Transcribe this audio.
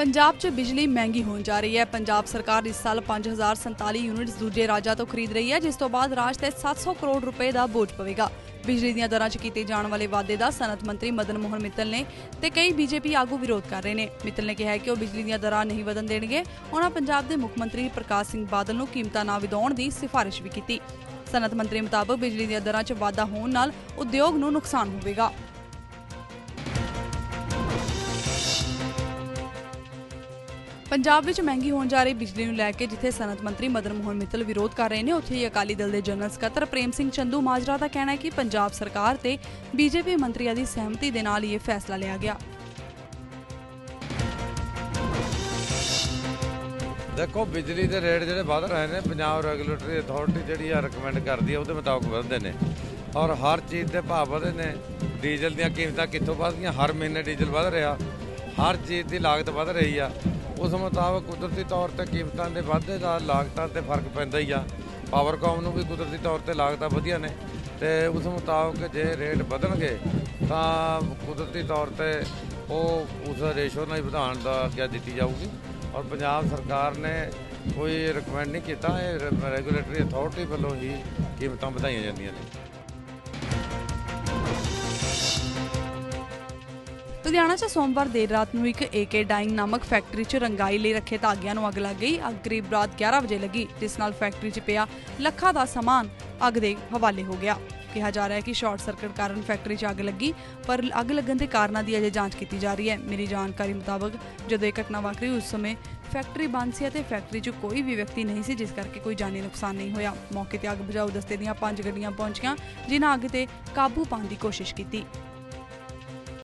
ਪੰਜਾਬ 'ਚ ਬਿਜਲੀ ਮਹਿੰਗੀ ਹੋਣ ਜਾ ਰਹੀ ਹੈ। ਪੰਜਾਬ ਸਰਕਾਰ ਇਸ ਸਾਲ 5047 ਯੂਨਿਟਸ ਦੂਜੇ ਰਾਜਾਂ ਤੋਂ ਖਰੀਦ ਰਹੀ ਹੈ, ਜਿਸ ਤੋਂ ਬਾਅਦ ਰਾਜ ਤੇ 700 ਕਰੋੜ ਰੁਪਏ ਦਾ ਬੋਝ ਪਵੇਗਾ। ਬਿਜਲੀ ਦੀਆਂ ਦਰਾਂ 'ਚ ਕੀਤੇ ਜਾਣ ਵਾਲੇ ਵਾਅਦੇ ਦਾ ਸਨਅਤ ਮੰਤਰੀ ਮਦਨ ਮੋਹਨ ਮਿੱਤਲ ਨੇ ਤੇ ਕਈ ਬੀਜੇਪੀ ਆਗੂ ਵਿਰੋਧ ਕਰ ਰਹੇ ਨੇ। ਮਿੱਤਲ ਨੇ ਕਿਹਾ ਕਿ ਉਹ ਬਿਜਲੀ ਦੀਆਂ ਦਰਾਂ ਨਹੀਂ ਵਧਣ ਦੇਣਗੇ। ਉਹਨਾਂ ਪੰਜਾਬ ਦੇ ਮੁੱਖ ਮੰਤਰੀ ਪ੍ਰਕਾਸ਼ ਸਿੰਘ ਬਾਦਲ ਨੂੰ ਕੀਮਤਾਂ ਨਾ ਵਧਾਉਣ ਦੀ ਸਿਫਾਰਿਸ਼ ਵੀ ਕੀਤੀ। ਸਨਅਤ ਮੰਤਰੀ ਮੁਤਾਬਕ ਬਿਜਲੀ ਦੀਆਂ ਦਰਾਂ 'ਚ ਵਾਧਾ ਹੋਣ ਨਾਲ ਉਦਯੋਗ ਨੂੰ ਨੁਕਸਾਨ ਹੋਵੇਗਾ। ਪੰਜਾਬ ਵਿੱਚ ਮਹਿੰਗੀ ਹੋਣ ਜਾ ਰਹੀ ਬਿਜਲੀ ਨੂੰ ਲੈ ਕੇ ਜਿੱਥੇ ਸਨਅਤ ਮੰਤਰੀ ਮਦਨ ਮੋਹਨ ਮਿੱਤਲ ਵਿਰੋਧ ਕਰ ਰਹੇ ਨੇ, ਉੱਥੇ ਹੀ ਅਕਾਲੀ ਦਲ ਦੇ ਜਨਰਲ ਸਕੱਤਰ ਪ੍ਰੇਮ ਸਿੰਘ ਚੰਦੂ ਮਾਜਰਾ ਦਾ ਕਹਿਣਾ ਹੈ ਕਿ ਪੰਜਾਬ ਸਰਕਾਰ ਤੇ ਬੀਜੇਪੀ ਮੰਤਰੀਆਂ ਦੀ ਸਹਿਮਤੀ ਦੇ ਨਾਲ ਇਹ ਫੈਸਲਾ ਲਿਆ ਗਿਆ। ਦੇਖੋ, ਬਿਜਲੀ ਦੇ ਰੇਟ ਜਿਹੜੇ ਵਧ ਰਹੇ ਨੇ, ਪੰਜਾਬ ਰੈਗੂਲੇਟਰੀ ਅਥਾਰਟੀ ਜਿਹੜੀ ਆ ਰეკਮੈਂਡ ਕਰਦੀ ਆ, ਉਹਦੇ ਮੁਤਾਬਕ ਵਧਦੇ ਨੇ। ਔਰ ਹਰ ਚੀਜ਼ ਦੇ ਭਾਅ ਵਧੇ ਨੇ। ਡੀਜ਼ਲ ਦੀਆਂ ਕੀਮਤਾਂ ਕਿੱਥੋਂ ਵਧ ਗਈਆਂ? ਹਰ ਮਹੀਨੇ ਡੀਜ਼ਲ ਵਧ ਰਿਹਾ। ਹਰ ਚੀਜ਼ ਦੀ ਲਾਗਤ ਵਧ ਰਹੀ ਆ। ਉਸ ਮੁਤਾਬਕ ਕੁਦਰਤੀ ਤੌਰ ਤੇ ਕੀਮਤਾਂ ਦੇ ਵਾਧੇ ਦਾ, ਲਾਗਤਾਂ ਤੇ ਫ਼ਰਕ ਪੈਂਦਾ ਹੀ ਆ। ਪਾਵਰਕਾਮ ਨੂੰ ਵੀ ਕੁਦਰਤੀ ਤੌਰ ਤੇ ਲਾਗਤਾਂ ਵਧੀਆਂ ਨੇ ਤੇ ਉਸ ਮੁਤਾਬਕ ਜੇ ਰੇਟ ਵਧਣਗੇ, ਤਾਂ ਕੁਦਰਤੀ ਤੌਰ ਤੇ ਉਹ ਉਸ ਰੇਸ਼ੋ ਨਾਲ ਹੀ ਵਧਾਉਣ ਦਾ ਆਗਿਆ ਦਿੱਤੀ ਜਾਊਗੀ। ਔਰ ਪੰਜਾਬ ਸਰਕਾਰ ਨੇ ਕੋਈ ਰეკਮੈਂਡ ਨਹੀਂ ਕੀਤਾ, ਇਹ ਰੈਗੂਲੇਟਰੀ ਅਥਾਰਟੀ ਵੱਲੋਂ ਹੀ ਕੀਮਤਾਂ ਵਧਾਈਆਂ ਜਾਂਦੀਆਂ ਨੇ। ਲੁਧਿਆਣਾ 'ਚ ਸੋਮਵਾਰ ਦੇਰ ਰਾਤ ਨੂੰ ਇੱਕ ਏਕੇ ਡਾਈਂਗ ਨਾਮਕ ਫੈਕਟਰੀ 'ਚ ਰੰਗਾਈ ਲਈ ਰੱਖੇ ਧਾਗਿਆਂ ਨੂੰ ਅੱਗ ਲੱਗ ਗਈ। ਅੱਗ ਕਰੀਬ ਰਾਤ 11 ਵਜੇ ਲੱਗੀ, ਜਿਸ ਨਾਲ ਫੈਕਟਰੀ 'ਚ ਪਿਆ ਲੱਖਾਂ ਦਾ ਸਮਾਨ ਅੱਗ ਦੇ ਹਵਾਲੇ ਹੋ ਗਿਆ। ਕਿਹਾ ਜਾ ਰਿਹਾ ਹੈ ਕਿ ਸ਼ਾਰਟ ਸਰਕਟ ਕਾਰਨ ਫੈਕਟਰੀ 'ਚ ਅੱਗ ਲੱਗੀ, ਪਰ ਅੱਗ ਲੱਗਣ ਦੇ ਕਾਰਨਾਂ ਦੀ ਅਜੇ ਜਾਂਚ ਕੀਤੀ ਜਾ ਰਹੀ ਹੈ। ਮੇਰੀ ਜਾਣਕਾਰੀ ਮੁਤਾਬਕ, ਜਦੋਂ ਇਹ ਘਟਨਾ ਵਾਪਰੀ ਉਸ ਸਮੇਂ ਫੈਕਟਰੀ ਬੰਦ ਸੀ ਅਤੇ ਫੈਕਟਰੀ 'ਚ ਕੋਈ ਵੀ ਵਿਅਕਤੀ ਨਹੀਂ ਸੀ, ਜਿਸ ਕਰਕੇ ਕੋਈ ਜਾਨੀ ਨੁਕਸਾਨ ਨਹੀਂ ਹੋਇਆ। ਮੌਕੇ ਤੇ ਅੱਗ ਬੁਝਾਊ ਦਸਤੇ ਦੀਆਂ ਪੰਜ ਗੱਡੀਆਂ ਪਹੁੰਚੀਆਂ, ਜਿਨ੍ਹਾਂ ਅੱਗ ਤੇ ਕਾਬੂ ਪਾਉਣ ਦੀ ਕੋਸ਼ਿਸ਼ ਕੀਤੀ।